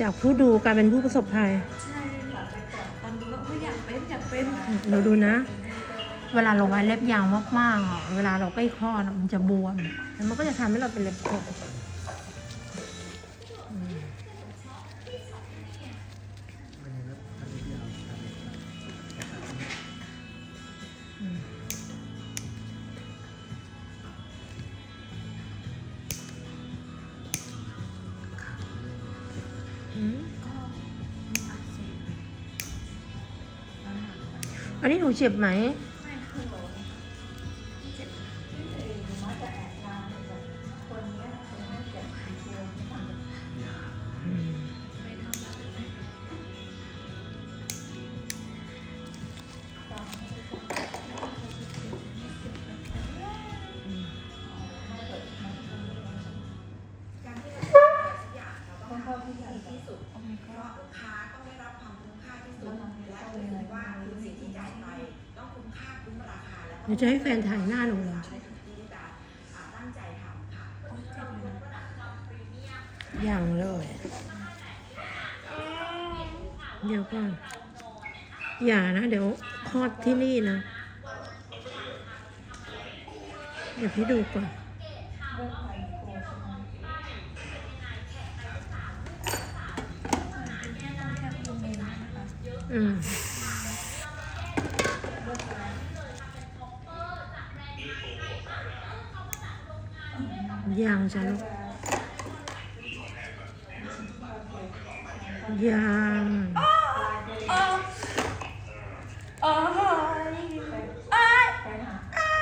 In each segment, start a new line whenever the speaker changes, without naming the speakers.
จากผู้ดูกลายเป็นผู้ประสบภัย
ใดี๋ยาเรา
ดูนะ เวลาเราไว้เล็บยาวมากๆอะเวลาเราใกล้คลอดมันจะบวม แล้วมันก็จะทำให้เราเป็นเล็บขบ อันนี้หนูเจ็บไหม
ไม่คือเราเจ็บที่ตัวเองหรือว่าจะแอบทานแบบคนเนี้ยบไม่ทำไม่ทำแบบนี้ต้องเข้าที่ใหญ่ที่สุด
เดี๋ยวจะให้แฟนถ่ายหน้าหนูเหรอ
ใช้สิ่งที่จะอ่าตั้งใจทำค่ะ
โอ้ยเจ็บเลยนะ
อย่างเลย เดี๋ยวก่อน อย่านะ เดี๋ยวคลอดที่นี่นะ เดี๋ยวพี่ดูก่อน
เรื่องไฟโคใช่ไหมเป็นแค่ต้องแค่ภูมิเองนะคะ
อืม ยังจ้ะลูกยัง
โอ้ยไปไปหา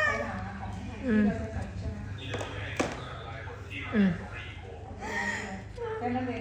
ไปหาของ
อืม
ไปก่อนใช่ไหม
อืม